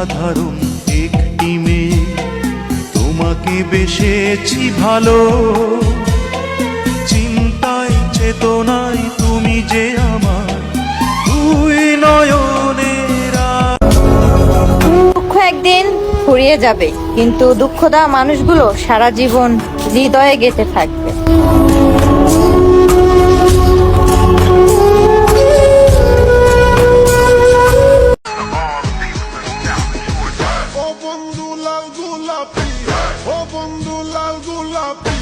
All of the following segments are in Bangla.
সাধারণ একটি মেয়ে। তোমাকে বেসেছি ভালো। চিন্তায়, চেতনায় তুমি যে আমার দুই নয়নের দুঃখ একদিন ফুরিয়ে যাবে, কিন্তু দুঃখ দেওয়া মানুষগুলো সারা জীবন হৃদয়ে গেঁথে থাকবে। বন্ধু লাল গোলাপি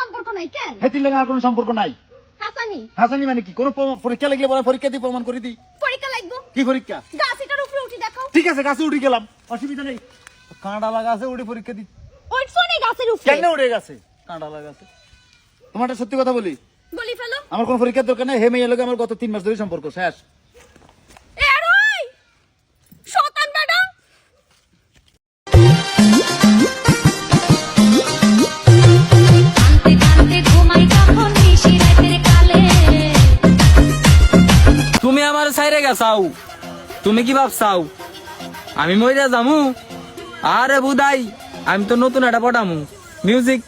সম্পর্ক নাই কেন? হেতির লগে আর কোনো সম্পর্ক নাই। হাসানি। হাসানি মানে কি? কোনো পরীক্ষা লাগলে বলে পরীক্ষা দিয়ে প্রমাণ করে দিই পরীক্ষা লাগবো? কি পরীক্ষা? গাছ এটার উপরে উঠি দেখো ঠিক আছে গাছে উঠে গেলাম। অসুবিধা নেই। কাঁটা লাগা আছে উঠে পরীক্ষা ওইটছো নেই গাছের উপরে? কেন উঠে গেছে? কাঁটা লাগা আছে। তোমার একটা সত্যি কথা বলি? বলি ফেলো। আমার কোনো পরীক্ষার দরকার নেই। হে মেয়ে লোক আমার গত তিন মাস ধরে সম্পর্ক শেষ। আমার গেছাও। তুমি কি ভাবছাও? আমি মইরা যামু? আরে বুদাই, আমি তো নতুন এটা পটামু। মিউজিক